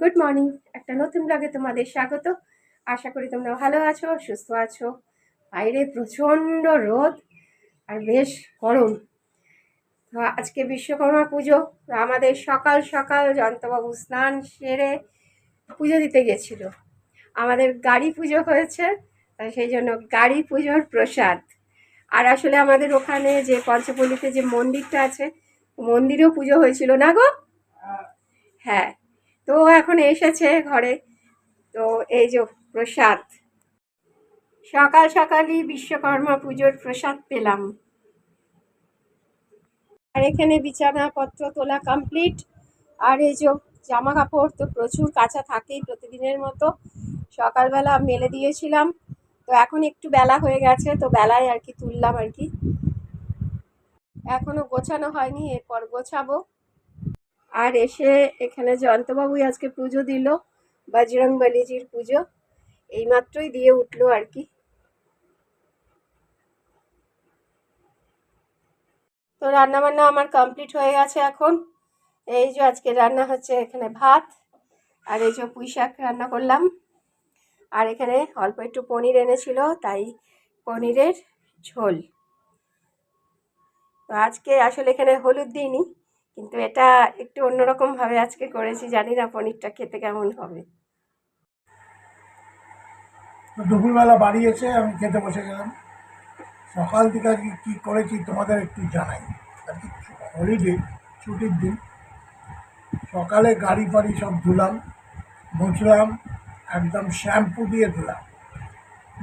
Good morning একটা নতুন ব্লগে তোমাদের স্বাগত। আশা করি তোমরা ভালো আছো, সুস্থ আছো। বাইরে প্রচণ্ড রোদ আর বেশ গরম। তো আজকে বিশ্বকর্মা পুজো। আমাদের সকাল সকাল জন্তবাবু স্নান সেরে পুজো দিতে গেছিল। আমাদের গাড়ি পুজো হয়েছে, তাই সেই জন্য গাড়ি পুজোর প্রসাদ। আর আসলে আমাদের ওখানে যে পঞ্চপল্লীতে যে মন্দিরটা আছে, মন্দিরেও পুজো হয়েছিল না গো? হ্যাঁ তো এখন এসেছে ঘরে। তো এই যে প্রসাদ। সকাল সকালই বিশ্বকর্মা পুজোর প্রসাদ পেলাম। আর এখানে বিছানাপত্র তোলা কমপ্লিট আর এই যে জামা কাপড় তো প্রচুর কাঁচা থাকেই প্রতিদিনের মতো। সকালবেলা মেলে দিয়েছিলাম। তো এখন একটু বেলা হয়ে গেছে, তো বেলায় আর কি তুললাম আর কি। এখনও গোছানো হয়নি, এরপর গোছাবো। আর এসে এখানে জয়ন্তবাবুই আজকে পুজো দিল, বজরং বলিজির পুজো, এইমাত্রই দিয়ে উঠল আর কি। তো রান্না বান্না আমার কমপ্লিট হয়ে গেছে এখন। এই যে আজকে রান্না হচ্ছে এখানে ভাত, আর এই যে পুঁই শাক রান্না করলাম। আর এখানে অল্প একটু পনির এনেছিল, তাই পনিরের ঝোল। তো আজকে আসলে এখানে হলুদ দিইনি। কিন্তু এটা একটু অন্যরকম ভাবে আজকে করেছি, জানি না পনিরটা খেতে কেমন হবে। দুপুরবেলা বাড়ি এসে আমি খেতে বসে গেলাম। সকাল থেকে আজকে কী করেছি তোমাদের একটু জানাই। আজকে হলিডে ছুটির দিন। সকালে গাড়ি ফাড়ি সব ধুলাম, মুছলাম, একদম শ্যাম্পু দিয়ে ধুলাম।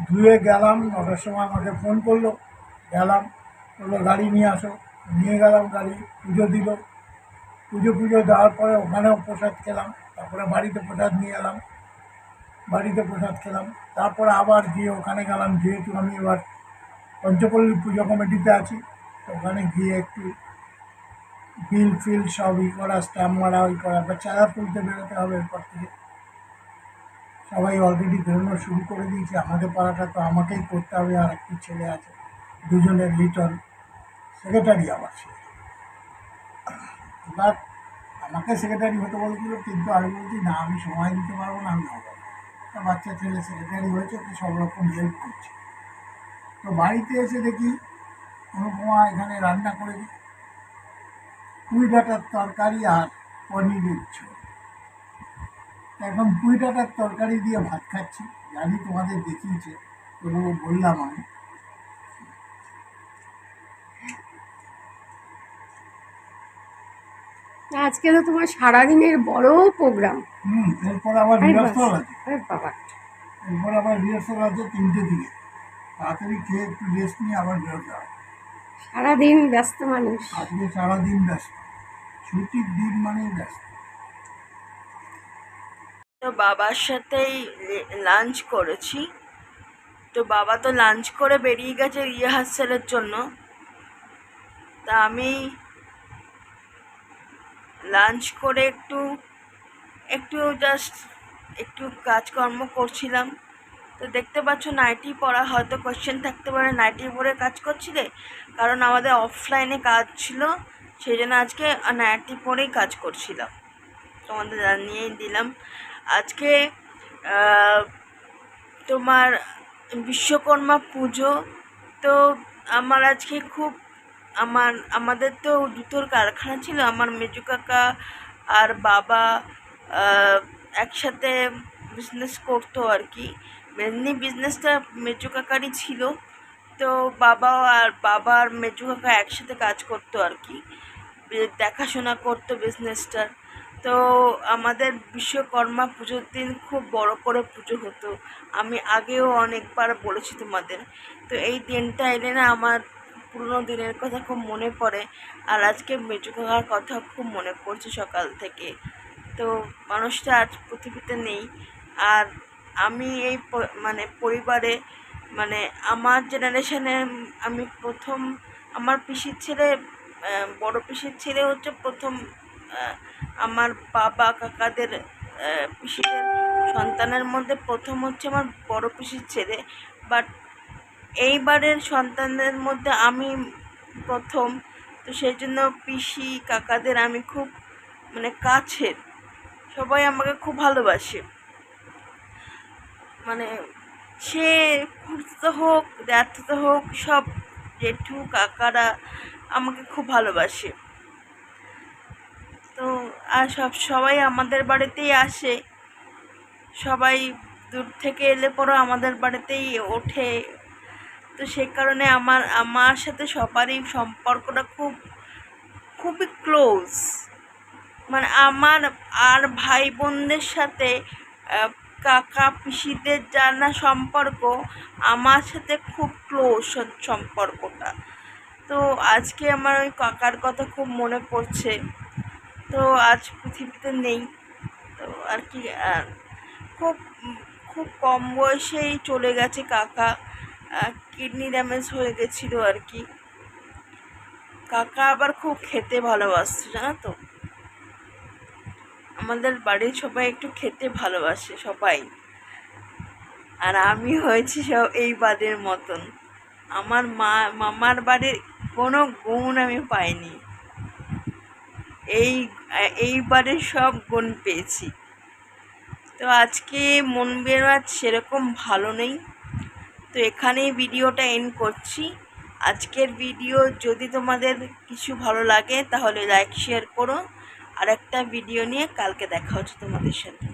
ধুয়ে গেলাম, নটার সময় আমাকে ফোন করল, গেলাম, বলল, গাড়ি নিয়ে আসো। নিয়ে গেলাম গাড়ি, পুজো দিল। পুজো পুজো দেওয়ার পরে ওখানেও প্রসাদ খেলাম, তারপরে বাড়িতে প্রসাদ নিয়ে এলাম, বাড়িতে প্রসাদ খেলাম, তারপরে আবার গিয়ে ওখানে গেলাম, যেহেতু আমি এবার পঞ্চপল্লী পুজো কমিটিতে আছি, তো ওখানে গিয়ে একটু বিল ফিল সব ই করা, স্ট্যাম্প মারা ওই করা, বা চাঁদা তুলতে বেরোতে হবে এরপর থেকে। সবাই অলরেডি বেরোনো শুরু করে দিয়েছে, আমাদের পাড়াটা তো আমাকেই করতে হবে, আর একটি ছেলে আছে, দুজনের লিটন সেক্রেটারি আবার সে। এবার আমাকে সেক্রেটারি হতে বলেছিল, কিন্তু আমি বলছি, না, আমি সময় দিতে পারব না, আমি হব। একটা বাচ্চা ছেলে সেক্রেটারি হয়েছে, তো সব রকম হেল্প করছে। তো বাড়িতে এসে দেখি, অনুপমা এখানে রান্না করে পুঁই ডাঁটার তরকারি আর পনিরের ঝোল। তো এখন পুঁই ডাটার তরকারি দিয়ে ভাত খাচ্ছি, জানি তোমাদের দেখিয়েছে, তবুও বললাম আমি। আজকে তো তোমার সারাদিনের বড় প্রোগ্রাম। হুম এরপর আবার রিহার্সাল আছে। বাবা। এরপর আবার রিহার্সাল আছে তিনটে দিকে। তাড়াতাড়ি খেয়ে একটু রেস্ট নিয়ে আবার বেরোতে হবে। সারাদিন ব্যস্ত মানুষ। আজকে সারাদিন ব্যস্ত। ছুটির দিন মানেই ব্যস্ত। তো বাবার সাথেই লাঞ্চ করেছি। তো বাবা তো লাঞ্চ করে বেরিয়ে গেছে রিহার্সালের জন্য। তা আমি লাঞ্চ করে একটু একটু জাস্ট একটু কাজকর্ম করছিলাম। তো দেখতে পাচ্ছ নাইটি পড়া হয়তো কোয়েশ্চেন থাকতে পারে। নাইটি পরে কাজ করছিলে? কারণ আমাদের অফলাইনে কাজ ছিল, সেই জন্য আজকে নাইটি পরেই কাজ করছিলাম। তোমাদের জানিয়েই দিলাম। আজকে তোমার বিশ্বকর্মা পুজো, তো আমার আজকে খুব আমার, আমাদের তো জুতোর কারখানা ছিল, আমার মেজু কাকা আর বাবা একসাথে বিজনেস করতো আর কি। মেনলি বিজনেসটা মেজু কাকারই ছিল। তো বাবা আর বাবা আর মেজু কাকা একসাথে কাজ করতো আর কি। দেখাশোনা করতো বিজনেসটার তো আমাদের বিশ্বকর্মা পুজোর দিন খুব বড় করে পুজো হতো। আমি আগেও অনেকবার বলেছি তোমাদের। তো এই দিনটা এলে না আমার পুরনো দিনের কথা খুব মনে পড়ে আর আজকে মেজু কাকার কথা খুব মনে পড়ছে সকাল থেকে। তো মানুষটা আজ পৃথিবীতে নেই। আর আমি এই মানে পরিবারে মানে আমার জেনারেশনে আমি প্রথম, আমার পিসির ছেলে বড় পিসির ছেলে হচ্ছে প্রথম আমার বাবা, কাকাদের পিসিদের সন্তানের মধ্যে প্রথম হচ্ছে আমার বড় পিসির ছেলে। বাট এইবারের সন্তানদের মধ্যে আমি প্রথম। তো সেই জন্য পিসি, কাকাদের আমি খুব মানে কাছের। সবাই আমাকে খুব ভালোবাসে। মানে সে খুঁড়তে হোক দ্যাথতে হোক, সব জেঠু, কাকারা আমাকে খুব ভালোবাসে। তো আর সব সবাই আমাদের বাড়িতেই আসে। সবাই দূর থেকে এলে পরও আমাদের বাড়িতেই ওঠে। তো সে কারণে আমার আমার সাথে সবারই সম্পর্কটা খুব, খুবই ক্লোজ মানে আমার আর ভাই বোনদের সাথে কাকা পিসিদের জানা সম্পর্ক, আমার সাথে খুব ক্লোজ সম্পর্কটা। তো আজকে আমার ওই কাকার কথা খুব মনে পড়ছে। তো আজ পৃথিবীতে নেই। তো আর কি খুব খুব কম বয়সেই চলে গেছে কাকা। কিডনি ড্যামেজ হয়ে গেছিল আর কি। কাকা আবার খুব খেতে ভালোবাসতো জানো তো? আমাদের বাড়ির সবাই একটু খেতে ভালোবাসে, সবাই। আর আমি হয়েছি সব এই বাদের মতন। আমার মা, মামার বাড়ির কোনো গুণ আমি পাইনি। এই এইবারে সব গুণ পেয়েছি। তো আজকে মন মেজাজ সেরকম ভালো নেই। তো এখানেই ভিডিওটা এন্ড করছি। আজকের ভিডিও যদি তোমাদের কিছু ভালো লাগে, তাহলে লাইক শেয়ার করো। আর একটা ভিডিও নিয়ে কালকে দেখা হচ্ছে তোমাদের সাথে।